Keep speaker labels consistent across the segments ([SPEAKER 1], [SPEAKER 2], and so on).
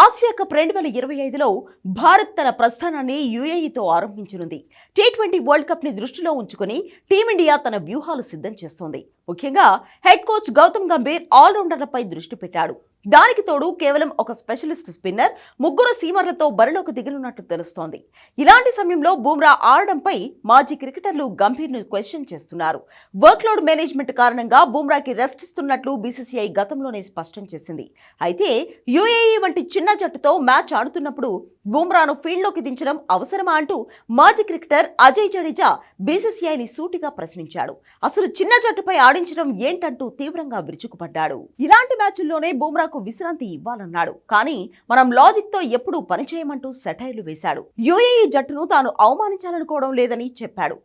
[SPEAKER 1] Asia cup రెండు వేల ఇరవై ఐదులో భారత్ తన ప్రస్థానాన్ని యుఏఈతో ఆరంభించనుంది. టీ ట్వంటీ వరల్డ్ కప్ని దృష్టిలో ఉంచుకుని టీమిండియా తన వ్యూహాలు సిద్ధం చేస్తోంది. ముఖ్యంగా హెడ్ కోచ్ గౌతమ్ గంభీర్ ఆల్రౌండర్లపై దృష్టి పెట్టాడు. దానికి తోడు కేవలం ఒక స్పెషలిస్ట్ స్పిన్నర్ ముగ్గురు సీమర్లతో బరిలోకి దిగనున్నట్టు తెలుస్తోంది. ఇలాంటి సమయంలో బూమ్రా ఆడడంపై మాజీ క్రికెటర్లు గంభీర్ను క్వశ్చన్ చేస్తున్నారు. వర్క్లోడ్ మేనేజ్మెంట్ కారణంగా బూమ్రాకి రెస్ట్ ఇస్తున్నట్లు బీసీసీఐ గతంలోనే స్పష్టం చేసింది. అయితే యుఏఈ వంటి చిన్న జట్టుతో మ్యాచ్ ఆడుతున్నప్పుడు బూమ్రాను ఫీల్డ్లోకి దించడం అవసరమా అంటూ మాజీ క్రికెటర్ అజయ్ జడేజా బీసీసీఐని సూటిగా ప్రశ్నించాడు. అసలు చిన్న జట్టుపై ఆడించడం ఏంటంటూ తీవ్రంగా విరుచుకుపడ్డాడు. ఇలాంటి మ్యాచుల్లోనే బూమ్రాకు విశ్రాంతి ఇవ్వాలన్నాడు. కానీ మనం లాజిక్తో ఎప్పుడూ పనిచేయమంటూ సెటైర్లు వేశాడు. యుఏఈ జట్టును తాను అవమానించాలనుకోవడం లేదని చెప్పాడు.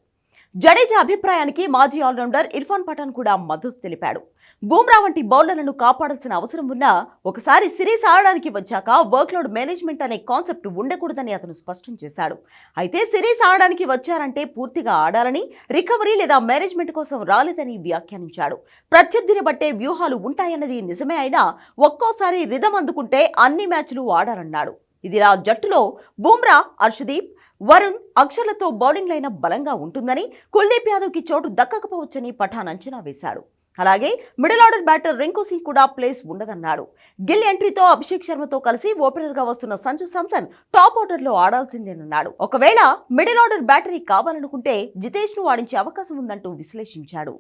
[SPEAKER 1] జడేజా అభిప్రాయానికి మాజీ ఆల్రౌండర్ ఇర్ఫాన్ పఠాన్ కూడా మద్దతు తెలిపాడు. బూమ్రా వంటి బౌలర్లను కాపాడాల్సిన అవసరం ఉన్నా ఒకసారి సిరీస్ ఆడడానికి వచ్చాక వర్క్లోడ్ మేనేజ్మెంట్ అనే కాన్సెప్ట్ ఉండకూడదని అతను స్పష్టం చేశాడు. అయితే సిరీస్ ఆడడానికి వచ్చారంటే పూర్తిగా ఆడాలని రికవరీ లేదా మేనేజ్మెంట్ కోసం రాలేదని వ్యాఖ్యానించాడు. ప్రత్యర్థిని బట్టే వ్యూహాలు ఉంటాయన్నది నిజమే అయినా ఒక్కోసారి రిధం అందుకుంటే అన్ని మ్యాచ్లు ఆడాలన్నాడు. ఇదిలా జట్టులో బుమ్రా అర్షదీప్ వరుణ్ అక్షర్లతో బౌలింగ్ లైనప్ బలంగా ఉంటుందని కుల్దీప్ యాదవ్కి చోటు దక్కకపోవచ్చని పఠాన్ అంచనా వేశాడు. అలాగే middle order batter Rinku Singh కూడా ప్లేస్ ఉండదన్నాడు. గిల్ ఎంట్రీతో అభిషేక్ శర్మతో కలిసి ఓపెనర్గా వస్తున్న సంజు సామ్సన్ టాప్ ఆర్డర్లో ఆడాల్సిందేనన్నాడు. ఒకవేళ మిడిల్ ఆర్డర్ బ్యాటరీ కావాలనుకుంటే జితేష్ను ఆడించే అవకాశం ఉందంటూ విశ్లేషించాడు.